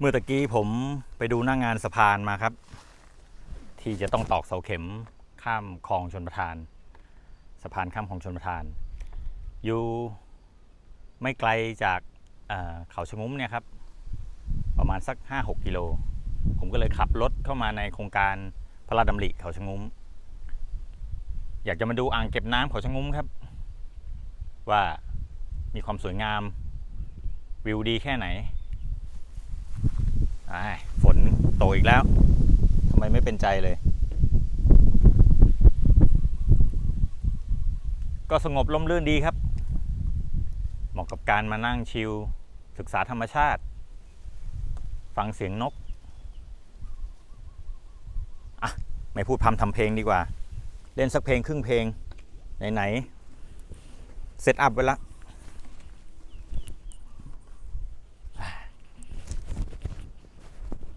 เมื่อตะกี้ผมไปดูหน้างงานสะพานมาครับ ที่จะต้องตอกเสาเข็มข้ามคลองชนประทาน สะพานข้ามคลองชนประทาน อยู่ไม่ไกลจากเขาชะงุ้มเนี่ยครับ ประมาณสัก 5-6 กิโล ผมก็เลยขับรถเข้ามาในโครงการพระราชดำริเขาชะงุ้ม อยากจะมาดูอ่างเก็บน้ำเขาชะงุ้มครับ ว่ามีความสวยงามวิวดีแค่ไหน ฝนตกอีกแล้วทำไมไม่เป็นใจเลย ก็สงบลมรื่นดีครับ เหมาะกับการมานั่งชิล ศึกษาธรรมชาติ ฟังเสียงนก อะ ไม่พูดพร่ำทำเพลงดีกว่า เล่นสักเพลงครึ่งเพลง ไหน ๆ เซตอัพไว้ละ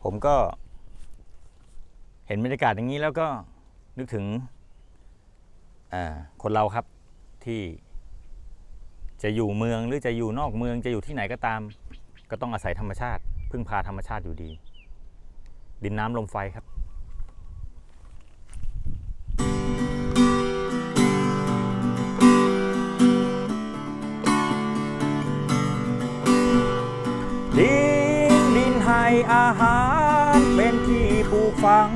ผมก็ เห็นบรรยากาศอย่างนี้แล้วก็นึกถึงคนเราครับที่จะอยู่เมืองหรือจะอยู่นอกเมืองจะอยู่ที่ไหนก็ตาม ก็ต้องอาศัยธรรมชาติ พึ่งพาธรรมชาติอยู่ดี ดินน้ำลมไฟครับดินดินให้อาหาร ฝัง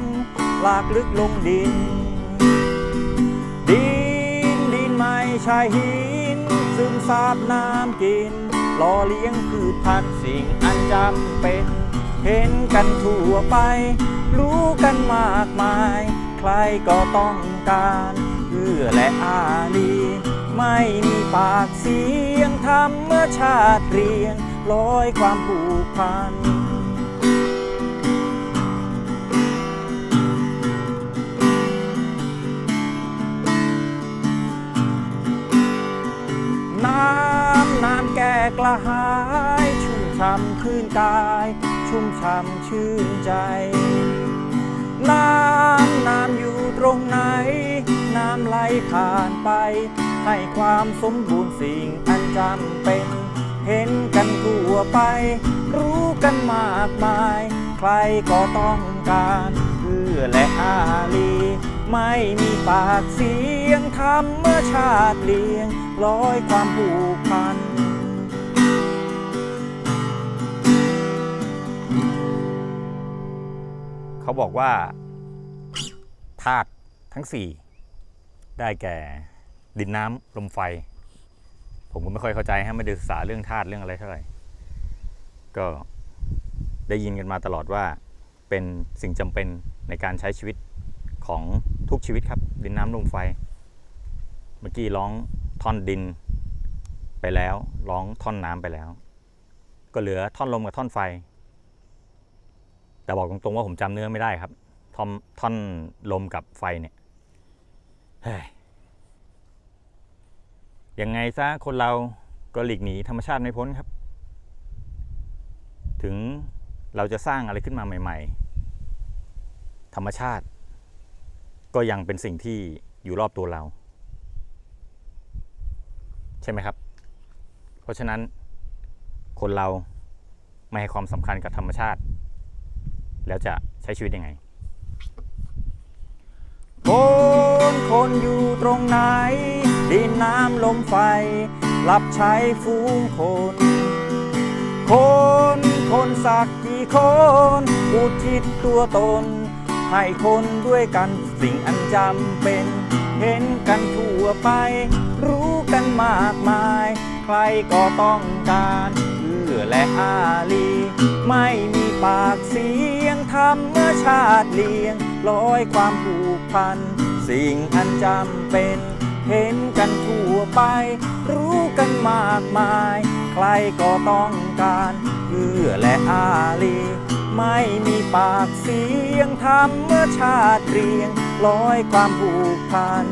ลากลึกลงดิน ดินดินไม่ใช่หิน ซึมซาบน้ำกินหล่อเลี้ยงพืชพันธุ์สิ่งอันจำเป็น เห็นกันทั่วไป รู้กันมากมาย ใครก็ต้องการเพื่อและอารีไม่มีปากเสียงธรรมชาติเรียงร้อยความผูกพันำคืนกาย ชุ่มช่ำชื่นใจ น้ำน้ำอยู่ตรงไหน น้ำไหลผ่านไป ให้ความสมบูรณ์สิ่งอันจำเป็น เห็นกันทั่วไป รู้กันมากมาย ใครก็ต้องการเพื่อและอารีไม่มีปากเสียงธรรมชาติเลี้ยงร้อยความผูก เขาบอกว่าธาตุทั้งสี่ได้แก่ดินน้ำลมไฟ ผมก็ไม่ค่อยเข้าใจฮะไม่ได้ศึกษาเรื่องธาตุเรื่องอะไรเท่าไหร่ ก็ได้ยินกันมาตลอดว่าเป็นสิ่งจำเป็นในการใช้ชีวิตของทุกชีวิตครับ ดินน้ำลมไฟ เมื่อกี้ร้องท่อนดินไปแล้ว ร้องท่อนน้ำไปแล้ว ก็เหลือท่อนลมกับท่อนไฟ แต่บอกตรงๆว่าผมจำเนื้อไม่ได้ครับท่อนท่อนลมกับไฟเนี่ยยยังไงซะคนเราก็หลีกหนีธรรมชาติไม่พ้นครับ ถึงเราจะสร้างอะไรขึ้นมาใหม่ ๆ ธรรมชาติ ก็ยังเป็นสิ่งที่อยู่รอบตัวเรา ใช่ไหมครับ เพราะฉะนั้นคนเราไม่ให้ความสำคัญกับธรรมชาติ แล้วจะใช้ชีวิตยังไงคนคนอยู่ตรงไหน ดินน้ำลมไฟรับใช้ฟูงคน คนคนสักกี่คนอุทิศตัวตน ให้คนด้วยกันสิ่งอันจำเป็น เห็นกันทั่วไป รู้กันมากมาย ใครก็ต้องการเพื่อและอารีไม่มีปากเสี ยงธรรมชาติเลี้ยงร้อยความผูกพัน สิ่งอันจำเป็น เห็นกันทั่วไป รู้กันมากมาย ใครก็ต้องการเพื่อและอารีไม่มีปากเสียงธรรมชาติเรียงร้อยความผูกพัน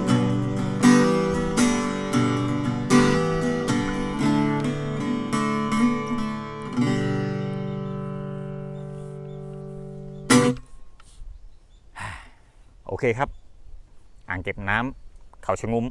โอเคครับ อ่างเก็บน้ำเขาชะงุ้ม